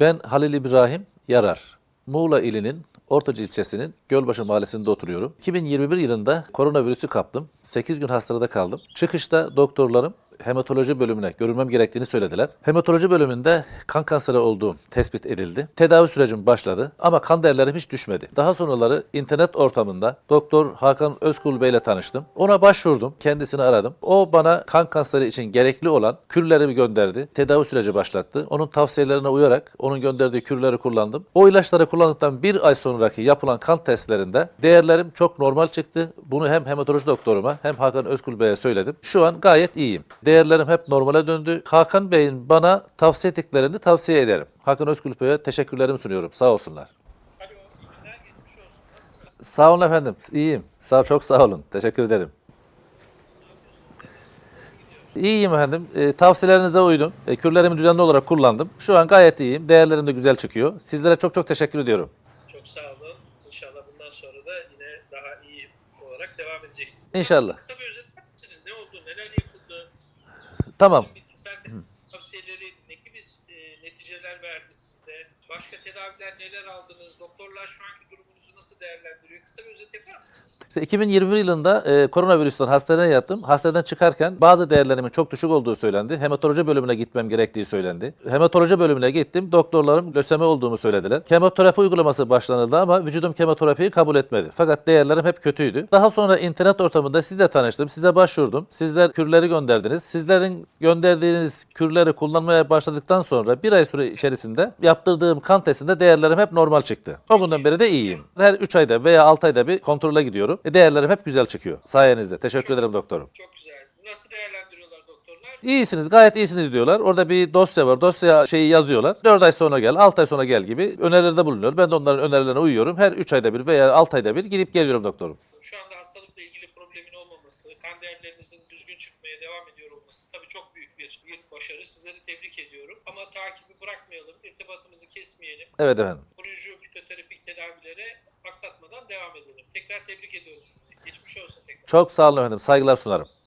Ben Halil İbrahim Yarar. Muğla ilinin Ortaca ilçesinin Gölbaşı mahallesinde oturuyorum. 2021 yılında koronavirüsü kaptım. 8 gün hastanede kaldım. Çıkışta doktorlarım hematoloji bölümüne görülmem gerektiğini söylediler. Hematoloji bölümünde kan kanseri olduğum tespit edildi. Tedavi sürecim başladı ama kan değerlerim hiç düşmedi. Daha sonraları internet ortamında Doktor Hakan Özkul Bey ile tanıştım. Ona başvurdum, kendisini aradım. O bana kan kanseri için gerekli olan kürlerimi gönderdi. Tedavi süreci başlattı. Onun tavsiyelerine uyarak onun gönderdiği kürleri kullandım. O ilaçları kullandıktan bir ay sonraki yapılan kan testlerinde değerlerim çok normal çıktı. Bunu hem hematoloji doktoruma hem Hakan Özkul Bey'e söyledim. Şu an gayet iyiyim. Değerlerim hep normale döndü. Hakan Bey'in bana tavsiye ettiklerini tavsiye ederim. Hakan Özkul Bey'e teşekkürlerimi sunuyorum. Sağ olsunlar. Alo, olsun. Sağ olun efendim. İyiyim. Sağ çok sağ olun. Teşekkür ederim. İyiyim efendim. E, tavsiyelerinize uydum. E, kürlerimi düzenli olarak kullandım. Şu an gayet iyiyim. Değerlerim de güzel çıkıyor. Sizlere çok çok teşekkür ediyorum. Çok sağ olun. İnşallah bundan sonra da yine daha iyi olarak devam edeceksiniz. İnşallah. Kısa bir Tamam. Tavsiyeleri ne gibi e, neticeler verdi sizde? Başka tedaviler neler aldınız? Doktorlar şu anki durumunuzu nasıl değerlendiriyor? Kısa bir özet yapar mısınız? İşte 2021 yılında e, koronavirüsten hastaneye yattım. Hastaneden çıkarken bazı değerlerimin çok düşük olduğu söylendi. Hematoloji bölümüne gitmem gerektiği söylendi. Hematoloji bölümüne gittim. Doktorlarım lösemi olduğumu söylediler. Kemoterapi uygulaması başlanıldı ama vücudum kemoterapiyi kabul etmedi. Fakat değerlerim hep kötüydü. Daha sonra internet ortamında sizle tanıştım. Size başvurdum. Sizler kürleri gönderdiniz. Sizlerin gönderdiğiniz kürleri kullanmaya başladıktan sonra bir ay süre içerisinde yaptırdığım kan testinde değerlerim hep normal çıktı. O günden beri de iyiyim. Her 3 ayda veya 6 ayda bir kontrole gidiyorum. E, değerlerim hep güzel çıkıyor. Sayenizde. Teşekkür ederim doktorum. Çok güzel. Nasıl değerlendiriyorlar doktorlar? İyisiniz, gayet iyisiniz diyorlar. Orada bir dosya var. Dosya şeyi yazıyorlar. 4 ay sonra gel, 6 ay sonra gel gibi önerilerde bulunuyor. Ben de onların önerilerine uyuyorum. Her 3 ayda bir veya 6 ayda bir gidip geliyorum doktorum. Şu anda hastalıkla ilgili problemin olmaması, kan değerlerinizin düzgün çıkmaya devam ediyor olması tabii çok büyük bir, başarı. Sizleri tebrik ediyorum. Ama takibi bırakmayalım, irtibatımızı kesmeyelim. Evet efendim. Koruyucu fitoterapik tedavilere aksatmadan devam edelim. Tekrar tebrik ediyorum sizi. Geçmiş olsun tekrar. Çok sağ olun efendim. Saygılar sunarım.